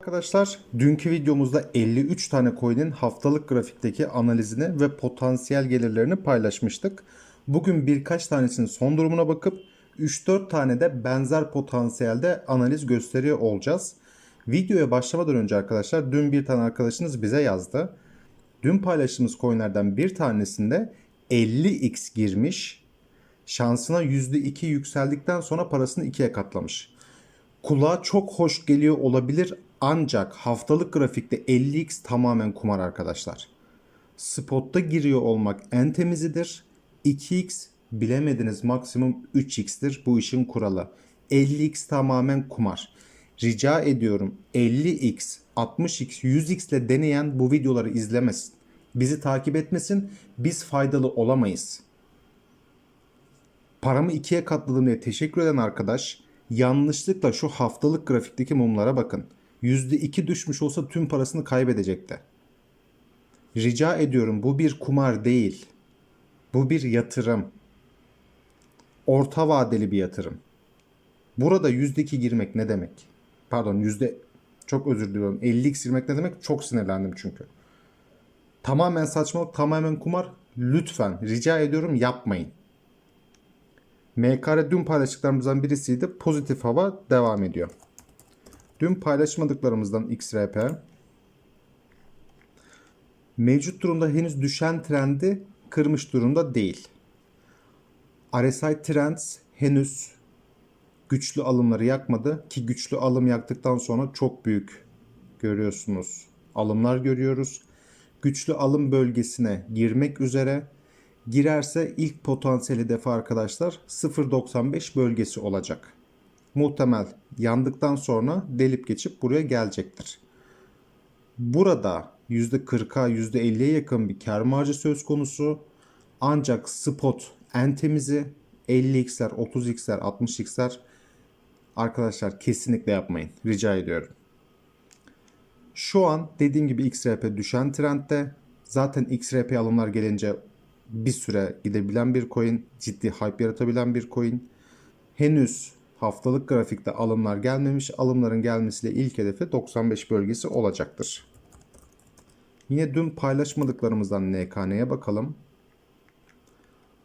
Arkadaşlar dünkü videomuzda 53 tane coin'in haftalık grafikteki analizini ve potansiyel gelirlerini paylaşmıştık. Bugün birkaç tanesinin son durumuna bakıp 3-4 tane de benzer potansiyelde analiz gösteriyor olacağız. Videoya başlamadan önce arkadaşlar dün bir tane arkadaşınız bize yazdı. Dün paylaştığımız coinlerden bir tanesinde 50x girmiş. Şansına %2 yükseldikten sonra parasını ikiye katlamış. Kulağa çok hoş geliyor olabilir ancak haftalık grafikte 50x tamamen kumar arkadaşlar. Spot'ta giriyor olmak en temizidir. 2x bilemediniz maksimum 3x'tir bu işin kuralı. 50x tamamen kumar. Rica ediyorum 50x, 60x, 100x ile deneyen bu videoları izlemesin. Bizi takip etmesin. Biz faydalı olamayız. Paramı ikiye katladım diye teşekkür eden arkadaş yanlışlıkla şu haftalık grafikteki mumlara bakın. %2 düşmüş olsa tüm parasını kaybedecekti. Rica ediyorum bu bir kumar değil. Bu bir yatırım. Orta vadeli bir yatırım. Burada %2 girmek ne demek? Pardon yüzde çok özür diliyorum. 50x girmek ne demek? Çok sinirlendim çünkü. Tamamen saçmalık, tamamen kumar. Lütfen rica ediyorum yapmayın. MKR dün paylaştıklarımızdan birisiydi. Pozitif hava devam ediyor. Dün paylaşmadıklarımızdan XRP mevcut durumda henüz düşen trendi kırmış durumda değil. RSI Trends henüz güçlü alımları yakmadı ki güçlü alım yaktıktan sonra çok büyük görüyorsunuz. Alımlar görüyoruz. Güçlü alım bölgesine girmek üzere girerse ilk potansiyel hedefi arkadaşlar 0.95 bölgesi olacak. Muhtemel yandıktan sonra delip geçip buraya gelecektir. Burada %40'a %50'ye yakın bir kar marjı söz konusu. Ancak spot en temizi 50x'ler, 30x'ler, 60x'ler arkadaşlar kesinlikle yapmayın. Rica ediyorum. Şu an dediğim gibi XRP düşen trendde. Zaten XRP alımlar gelince bir süre gidebilen bir coin, ciddi hype yaratabilen bir coin. Henüz haftalık grafikte alımlar gelmemiş. Alımların gelmesiyle ilk hedefi 95 bölgesi olacaktır. Yine dün paylaşmadıklarımızdan NKN'ye bakalım.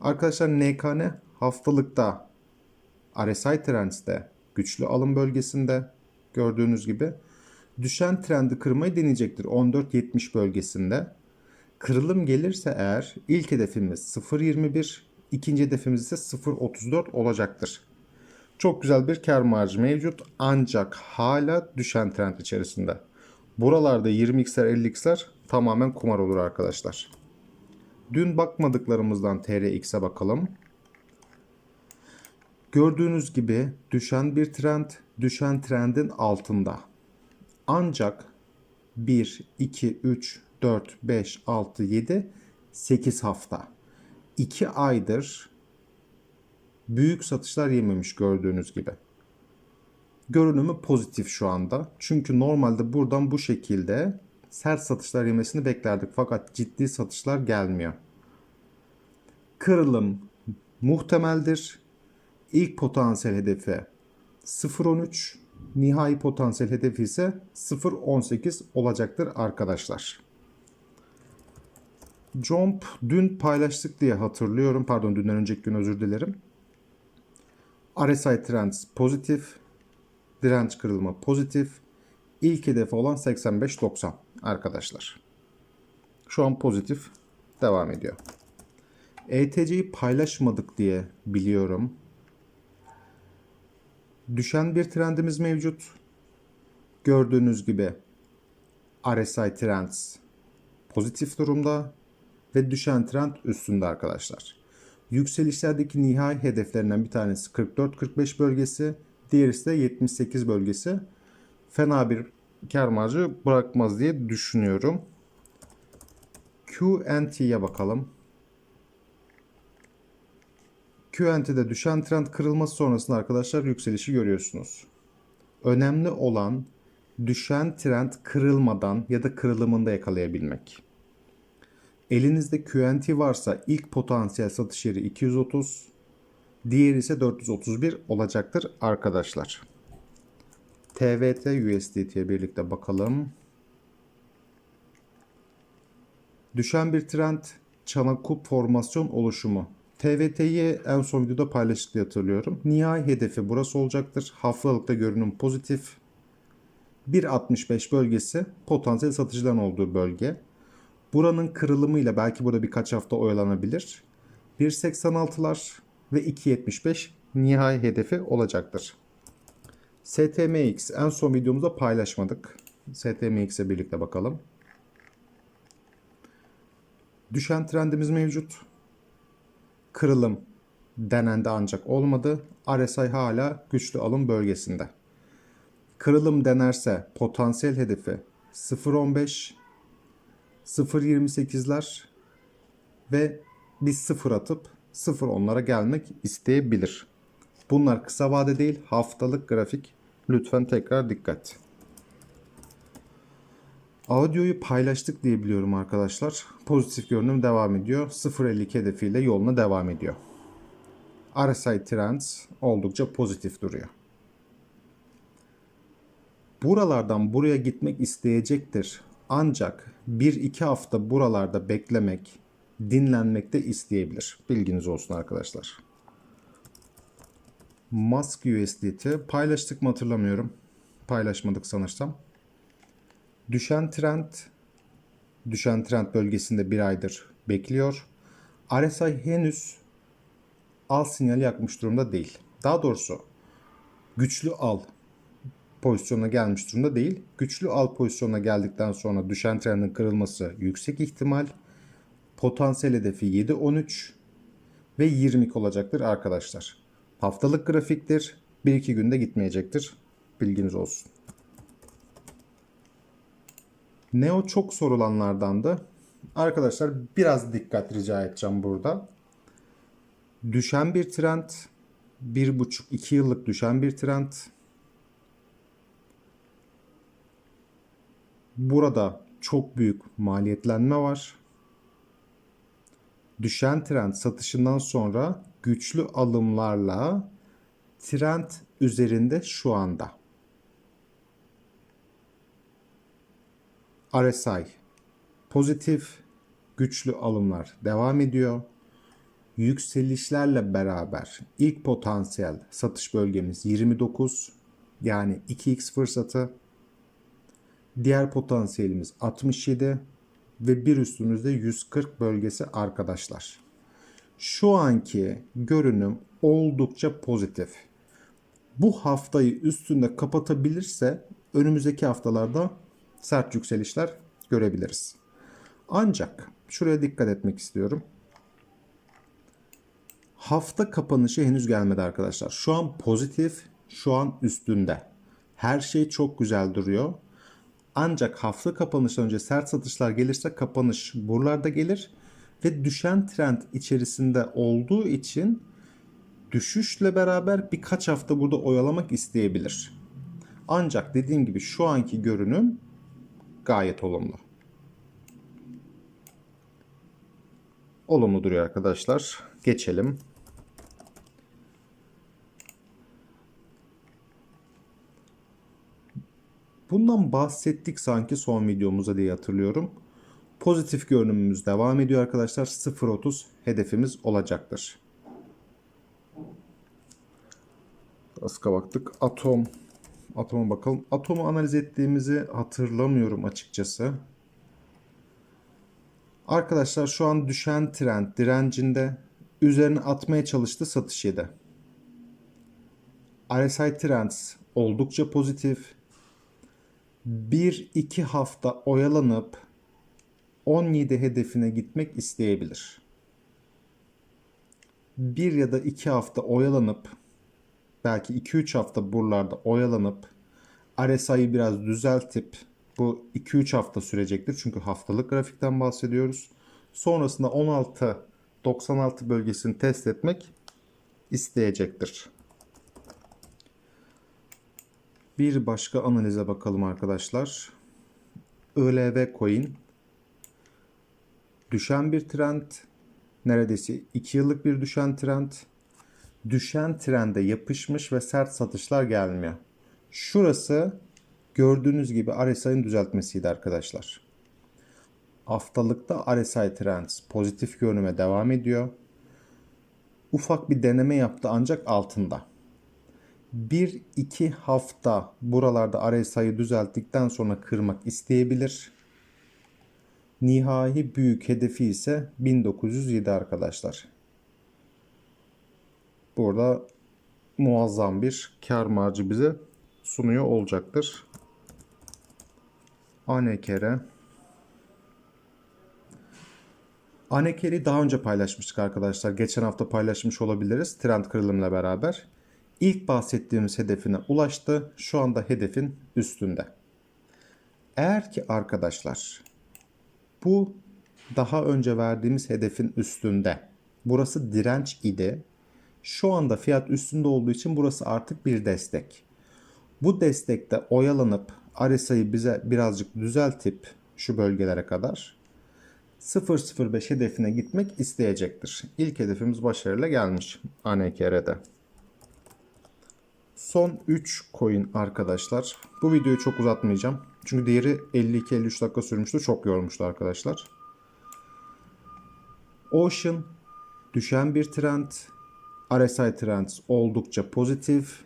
Arkadaşlar NKN haftalıkta RSI Trends'te güçlü alım bölgesinde gördüğünüz gibi düşen trendi kırmayı deneyecektir 14.70 bölgesinde. Kırılım gelirse eğer ilk hedefimiz 0.21, ikinci hedefimiz ise 0.34 olacaktır. Çok güzel bir kar marjı mevcut ancak hala düşen trend içerisinde. Buralarda 20x'ler 50x'ler tamamen kumar olur arkadaşlar. Dün bakmadıklarımızdan TRX'e bakalım. Gördüğünüz gibi düşen bir trend, düşen trendin altında. Ancak 1, 2, 3, 4, 5, 6, 7, 8 hafta. 2 aydır büyük satışlar yememiş gördüğünüz gibi. Görünümü pozitif şu anda. Çünkü normalde buradan bu şekilde sert satışlar yemesini beklerdik. Fakat ciddi satışlar gelmiyor. Kırılım muhtemeldir. İlk potansiyel hedefi 0.13, nihai potansiyel hedefi ise 0.18 olacaktır arkadaşlar. Jump dün paylaştık diye hatırlıyorum. Pardon dünden önceki gün özür dilerim. RSI Trends pozitif. Direnç kırılma pozitif. İlk hedefi olan 85.90 arkadaşlar. Şu an pozitif devam ediyor. ETC'yi paylaşmadık diye biliyorum. Düşen bir trendimiz mevcut. Gördüğünüz gibi RSI Trends pozitif durumda ve düşen trend üstünde arkadaşlar. Yükselişlerdeki nihai hedeflerinden bir tanesi 44-45 bölgesi, diğeri ise 78 bölgesi. Fena bir kar marjı bırakmaz diye düşünüyorum. QNT'ye bakalım. QNT'de düşen trend kırılması sonrasında arkadaşlar yükselişi görüyorsunuz. Önemli olan düşen trend kırılmadan ya da kırılımında yakalayabilmek. Elinizde QNT varsa ilk potansiyel satış yeri 230, diğeri ise 431 olacaktır arkadaşlar. TVT USDT'ye birlikte bakalım. Düşen bir trend çanakup formasyon oluşumu. TVT'yi en son videoda paylaştık diye hatırlıyorum. Nihai hedefi burası olacaktır. Haftalıkta görünüm pozitif. 1.65 bölgesi potansiyel satıcıların olduğu bölge. Buranın kırılımıyla belki burada birkaç hafta oyalanabilir. 1.86'lar ve 2.75 nihai hedefi olacaktır. STMX en son videomuzda paylaşmadık. STMX'e birlikte bakalım. Düşen trendimiz mevcut. Kırılım denendi ancak olmadı. RSI hala güçlü alım bölgesinde. Kırılım denerse potansiyel hedefi 0.15, 0.28'ler ve bir sıfır atıp 0.10'lara gelmek isteyebilir. Bunlar kısa vade değil, haftalık grafik. Lütfen tekrar dikkat. Audioyu paylaştık diye biliyorum arkadaşlar. Pozitif görünüm devam ediyor. 0.52 hedefiyle yoluna devam ediyor. RSI Trends oldukça pozitif duruyor. Buralardan buraya gitmek isteyecektir. Ancak 1-2 hafta buralarda beklemek, dinlenmek de isteyebilir. Bilginiz olsun arkadaşlar. Mask USDT paylaştık mı hatırlamıyorum. Paylaşmadık sanırsam. Düşen trend düşen trend bölgesinde bir aydır bekliyor. RSI henüz al sinyali yakmış durumda değil. Daha doğrusu güçlü al pozisyonuna gelmiş durumda değil. Güçlü al pozisyonuna geldikten sonra düşen trendin kırılması yüksek ihtimal. Potansiyel hedefi 7.13 ve 22 olacaktır arkadaşlar. Haftalık grafiktir. 1-2 günde gitmeyecektir. Bilginiz olsun. Neo çok sorulanlardandı. Arkadaşlar biraz dikkat rica edeceğim burada. Düşen bir trend. 1,5-2 yıllık düşen bir trend. Burada çok büyük maliyetlenme var. Düşen trend satışından sonra güçlü alımlarla trend üzerinde şu anda. RSI pozitif güçlü alımlar devam ediyor. Yükselişlerle beraber ilk potansiyel satış bölgemiz 29 yani 2x fırsatı. Diğer potansiyelimiz 67 ve bir üstümüzde 140 bölgesi arkadaşlar. Şu anki görünüm oldukça pozitif. Bu haftayı üstünde kapatabilirse önümüzdeki haftalarda sert yükselişler görebiliriz. Ancak şuraya dikkat etmek istiyorum. Hafta kapanışı henüz gelmedi arkadaşlar. Şu an pozitif, şu an üstünde. Her şey çok güzel duruyor. Ancak hafta kapanıştan önce sert satışlar gelirse kapanış buralarda gelir ve düşen trend içerisinde olduğu için düşüşle beraber birkaç hafta burada oyalamak isteyebilir. Ancak dediğim gibi şu anki görünüm gayet olumlu. Olumlu duruyor arkadaşlar. Geçelim. Bundan bahsettik sanki son videomuzda diye hatırlıyorum. Pozitif görünümümüz devam ediyor arkadaşlar. 0.30 hedefimiz olacaktır. Aska baktık. Atom. Atoma bakalım. Atomu analiz ettiğimizi hatırlamıyorum açıkçası. Arkadaşlar şu an düşen trend direncinde üzerine atmaya çalıştı satış yedi. RSI Trends oldukça pozitif. 1-2 hafta oyalanıp 17 hedefine gitmek isteyebilir. 1 ya da 2 hafta oyalanıp belki 2-3 hafta buralarda oyalanıp RSI'yi biraz düzeltip bu 2-3 hafta sürecektir. Çünkü haftalık grafikten bahsediyoruz. Sonrasında 16 96 bölgesini test etmek isteyecektir. Bir başka analize bakalım arkadaşlar. ÖLV coin düşen bir trend neredeyse 2 yıllık bir düşen trend düşen trende yapışmış ve sert satışlar gelmiyor. Şurası gördüğünüz gibi RSI'nin düzeltmesiydi arkadaşlar. Haftalıkta RSI Trends pozitif görünüme devam ediyor. Ufak bir deneme yaptı ancak altında. 1-2 hafta buralarda RSI'yi düzelttikten sonra kırmak isteyebilir. Nihai büyük hedefi ise 1907 arkadaşlar. Burada muazzam bir kar marjı bize sunuyor olacaktır. Anekere Aneker'i daha önce paylaşmıştık arkadaşlar. Geçen hafta paylaşmış olabiliriz trend kırılımla beraber. İlk bahsettiğimiz hedefine ulaştı. Şu anda hedefin üstünde. Eğer ki arkadaşlar bu daha önce verdiğimiz hedefin üstünde. Burası direnç idi. Şu anda fiyat üstünde olduğu için burası artık bir destek. Bu destekte oyalanıp RSI'yi bize birazcık düzeltip şu bölgelere kadar 0.05 hedefine gitmek isteyecektir. İlk hedefimiz başarıyla gelmiş ANKR'de. Son 3 coin arkadaşlar. Bu videoyu çok uzatmayacağım. Çünkü diğeri 52-53 dakika sürmüştü. Çok yormuştu arkadaşlar. Ocean düşen bir trend. RSI trend oldukça pozitif.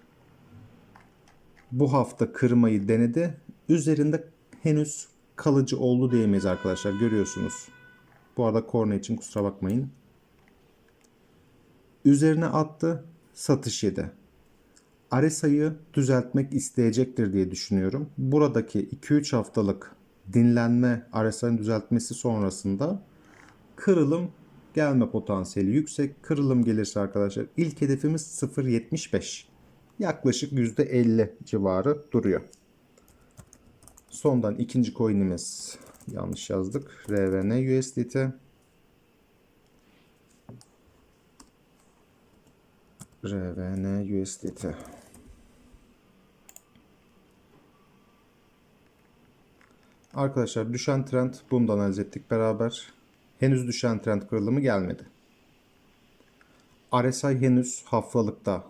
Bu hafta kırmayı denedi. Üzerinde henüz kalıcı oldu diyemeyiz arkadaşlar. Görüyorsunuz. Bu arada korna için kusura bakmayın. Üzerine attı. Satış yedi. RSI'yi düzeltmek isteyecektir diye düşünüyorum. Buradaki 2-3 haftalık dinlenme RSI'nin düzeltmesi sonrasında kırılım gelme potansiyeli yüksek. Kırılım gelirse arkadaşlar ilk hedefimiz 0.75. Yaklaşık %50 civarı duruyor. Sondan ikinci coin'imiz yanlış yazdık. RVN USDT. RVN USDT. Arkadaşlar düşen trend bunu da analiz ettik beraber. Henüz düşen trend kırılımı gelmedi. RSI henüz haftalıkta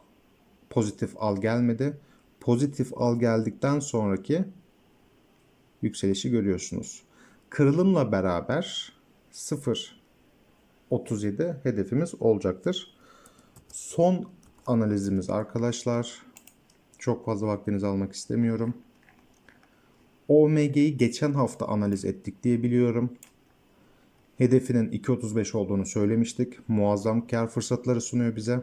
pozitif al gelmedi. Pozitif al geldikten sonraki yükselişi görüyorsunuz. Kırılımla beraber 0.37 hedefimiz olacaktır. Son analizimiz arkadaşlar. Çok fazla vaktinizi almak istemiyorum. OMG'yi geçen hafta analiz ettik diye biliyorum. Hedefinin 2.35 olduğunu söylemiştik. Muazzam kar fırsatları sunuyor bize.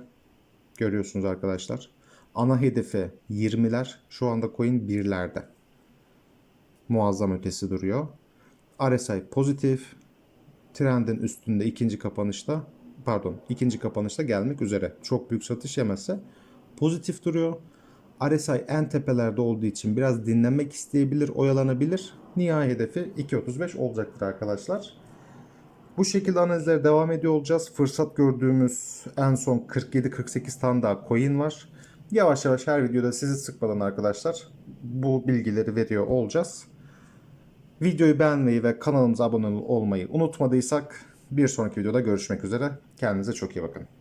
Görüyorsunuz arkadaşlar. Ana hedefi 20'ler. Şu anda coin 1'lerde. Muazzam ötesi duruyor. RSI pozitif. Trendin üstünde ikinci kapanışta pardon ikinci kapanışta gelmek üzere. Çok büyük satış yemezse pozitif duruyor. RSI en tepelerde olduğu için biraz dinlenmek isteyebilir, oyalanabilir. Nihai hedefi 2.35 olacaktır arkadaşlar. Bu şekilde analizlere devam ediyor olacağız. Fırsat gördüğümüz en son 47-48 tane daha coin var. Yavaş yavaş her videoda sizi sıkmadan arkadaşlar bu bilgileri veriyor olacağız. Videoyu beğenmeyi ve kanalımıza abone olmayı unutmadıysak bir sonraki videoda görüşmek üzere. Kendinize çok iyi bakın.